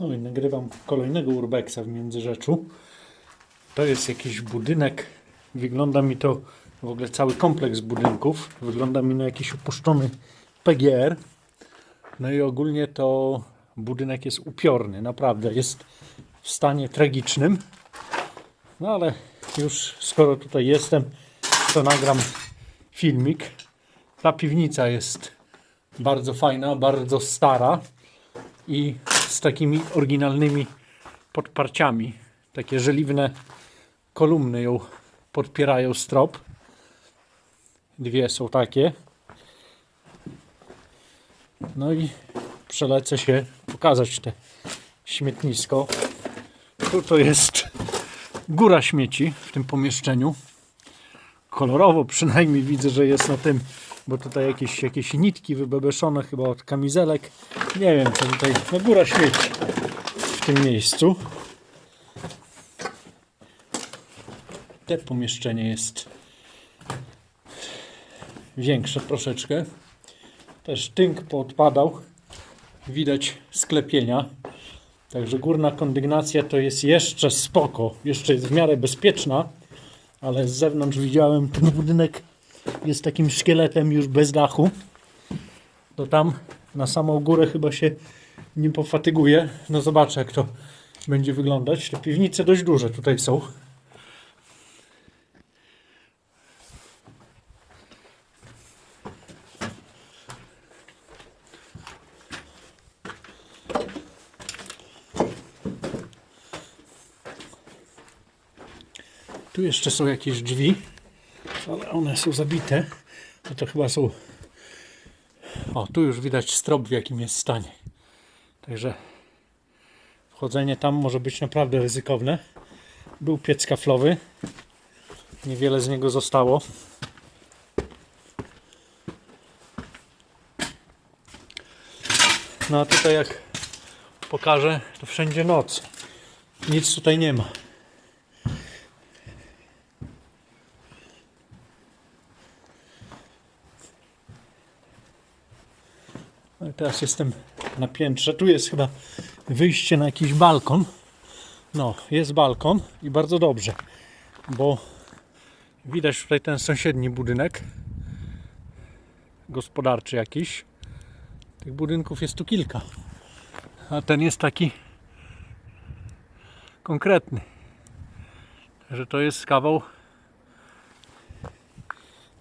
No i nagrywam kolejnego urbexa w Międzyrzeczu. To jest jakiś budynek. Wygląda mi to w ogóle cały kompleks budynków. Wygląda mi na jakiś opuszczony PGR. No i ogólnie to budynek jest upiorny, naprawdę jest w stanie tragicznym. No ale już skoro tutaj jestem, to nagram filmik. Ta piwnica jest bardzo fajna, bardzo stara i z takimi oryginalnymi podparciami. Takie żeliwne kolumny ją podpierają strop. Dwie są takie. No i przelecę się pokazać te śmietnisko. Tu to jest góra śmieci w tym pomieszczeniu. Kolorowo przynajmniej widzę, że jest na tym, bo tutaj jakieś, jakieś nitki wybebeszone chyba od kamizelek. Nie wiem, co tutaj, no góra śmieci w tym miejscu. Te pomieszczenie jest większe troszeczkę. Też tynk poodpadał. Widać sklepienia. Także górna kondygnacja to jest jeszcze spoko. Jeszcze jest w miarę bezpieczna. Ale z zewnątrz widziałem ten budynek jest takim szkieletem już bez dachu. To tam na samą górę chyba się nie pofatyguje. No zobaczę jak to będzie wyglądać. Te piwnice dość duże tutaj są. Tu jeszcze są jakieś drzwi, ale one są zabite. No to chyba są. O, tu już widać strop w jakim jest stanie. Także wchodzenie tam może być naprawdę ryzykowne. Był piec kaflowy. Niewiele z niego zostało. No a tutaj jak pokażę, to wszędzie noc. Nic tutaj nie ma. Teraz jestem na piętrze. Tu jest chyba wyjście na jakiś balkon. No, jest balkon i bardzo dobrze, bo widać tutaj ten sąsiedni budynek gospodarczy jakiś. Tych budynków jest tu kilka, a ten jest taki konkretny. Że to jest kawał.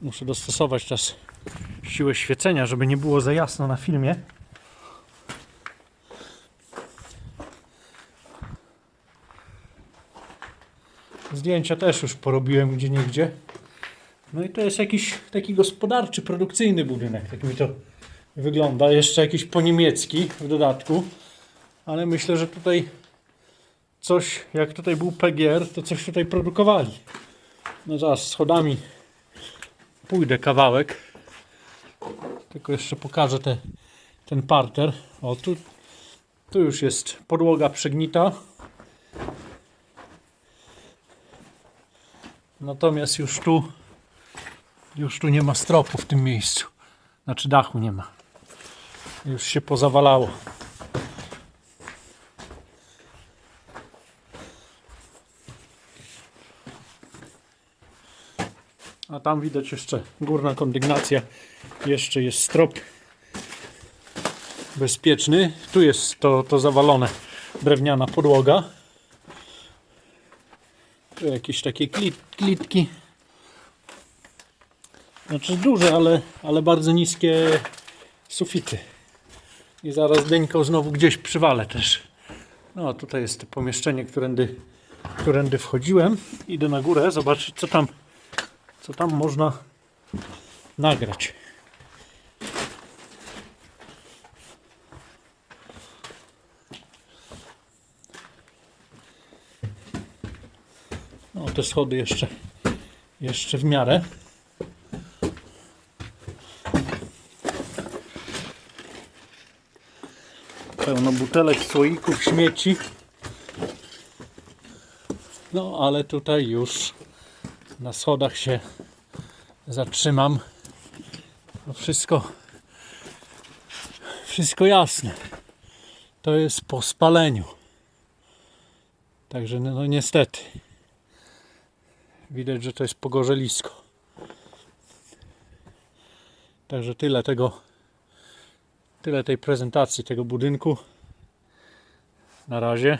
Muszę dostosować teraz siłę świecenia, żeby nie było za jasno na filmie. Zdjęcia też już porobiłem gdzie niegdzie. No i to jest jakiś taki gospodarczy, produkcyjny budynek. Tak mi to wygląda. Jeszcze jakiś po niemiecki w dodatku. Ale myślę, że tutaj coś, jak tutaj był PGR, to coś tutaj produkowali. No zaraz schodami pójdę kawałek. Tylko jeszcze pokażę te, ten parter. O, tu, tu już jest podłoga przegnita. Natomiast już tu już tu nie ma stropu w tym miejscu. Znaczy dachu nie ma. Już się pozawalało. A tam widać jeszcze górna kondygnacja. Jeszcze jest strop bezpieczny. Tu jest to, to zawalone drewniana podłoga. Tu jakieś takie klit, klitki. Znaczy duże, ale, ale bardzo niskie sufity. I zaraz deńką znowu gdzieś przywalę też. No tutaj jest pomieszczenie, którędy, którędy wchodziłem. Idę na górę, zobaczyć co tam, co tam można nagrać. No te schody jeszcze, jeszcze w miarę. Pełno butelek, słoików, śmieci. No ale tutaj już na schodach się zatrzymam. No wszystko, wszystko jasne. to jest po spaleniu. Także no, no niestety. Widać, że to jest pogorzelisko. Także tyle tego, tyle tej prezentacji tego budynku. Na razie.